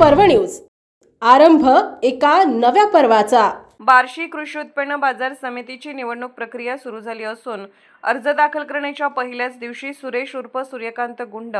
पर्व न्यूज. आरंभ एका नव्या पर्वाचा. बार्शी कृषी उत्पन्न बाजार समितीची निवडणूक प्रक्रिया सुरू झाली असून अर्ज दाखल करण्याच्या पहिल्याच दिवशी सुरेश उर्फ सूर्यकांत गुंड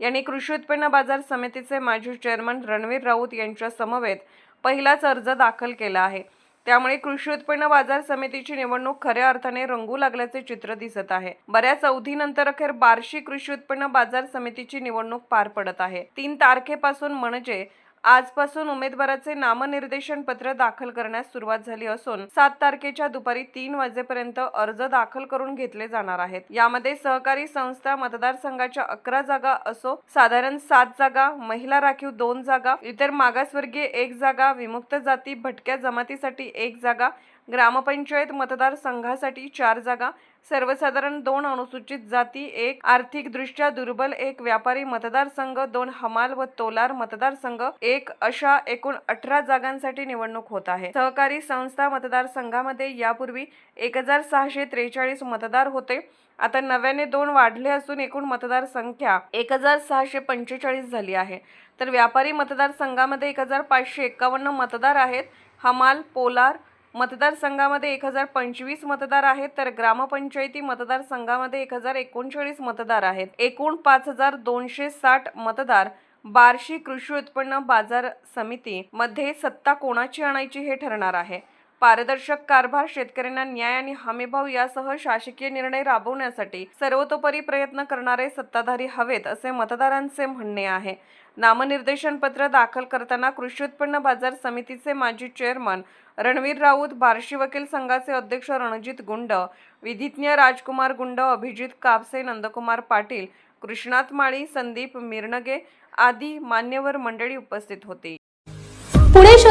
यांनी कृषी उत्पन्न बाजार समितीचे माजी चेअरमन रणवीर राऊत यांच्या समवेत पहिलाच अर्ज दाखल केला आहे. त्यामुळे कृषी उत्पन्न बाजार समितीची निवडणूक खऱ्या अर्थाने रंगू लागल्याचे चित्र दिसत आहे. बऱ्याच अवधीनंतर अखेर बार्शी कृषी उत्पन्न बाजार समितीची निवडणूक पार पडत आहे. तीन तारखेपासून म्हणजे आजपासून उमेदवाराचे नामनिर्देशन पत्र दाखल करण्यास सुरुवात झाली असून सात तारखेच्या दुपारी तीन वाजेपर्यंत अर्ज दाखल करून घेतले जाणार आहेत. यामध्ये सहकारी संस्था मतदारसंघाच्या अकरा जागा असो साधारण सात जागा महिला राखीव दोन जागा इतर मागासवर्गीय एक जागा विमुक्त जाती भटक्या जमातीसाठी एक जागा ग्रामपंचायत मतदारसंघासाठी चार जागा सर्वसाधारण दोन अनुसूचित जाती एक आर्थिकदृष्ट्या दुर्बल एक व्यापारी मतदारसंघ दोन हमाल व तोलार मतदारसंघ एक अशा एकूण अठरा जागांसाठी निवडणूक होत आहे. सहकारी संस्था मतदारसंघामध्ये यापूर्वी एक हजार सहाशे त्रेचाळीस मतदार होते. आता नव्याने दोन वाढले असून एकूण मतदारसंख्या एक हजार सहाशे पंचेचाळीस झाली आहे. तर व्यापारी मतदारसंघामध्ये एक हजार पाचशे एकावन्न मतदार आहेत. हमाल पोलार मतदारसंघामध्ये एक हजार पंचवीस मतदार आहेत तर ग्रामपंचायती मतदारसंघामध्ये एक हजार एकोणचाळीस मतदार आहेत. एकूण पाच हजार दोनशे साठ मतदार बार्शी कृषी उत्पन्न बाजार समिती मध्ये सत्ता कोणाची आणायची हे ठरणार आहे? पारदर्शक कारभार शेतकऱ्यांना न्याय आणि हमीभाव यासह शासकीय निर्णय राबवण्यासाठी सर्वतोपरी प्रयत्न करणारे सत्ताधारी हवेत असे मतदारांचे म्हणणे आहे. नामनिर्देशन पत्र दाखल करताना कृषी उत्पन्न बाजार समितीचे माजी चेअरमन रणवीर राऊत बार्शी वकील संघाचे अध्यक्ष रणजित गुंड विधिज्ञ राजकुमार गुंड अभिजित कापसे नंदकुमार पाटील कृष्णात माळी संदीप मिरनगे आदी मान्यवर मंडळी उपस्थित होती.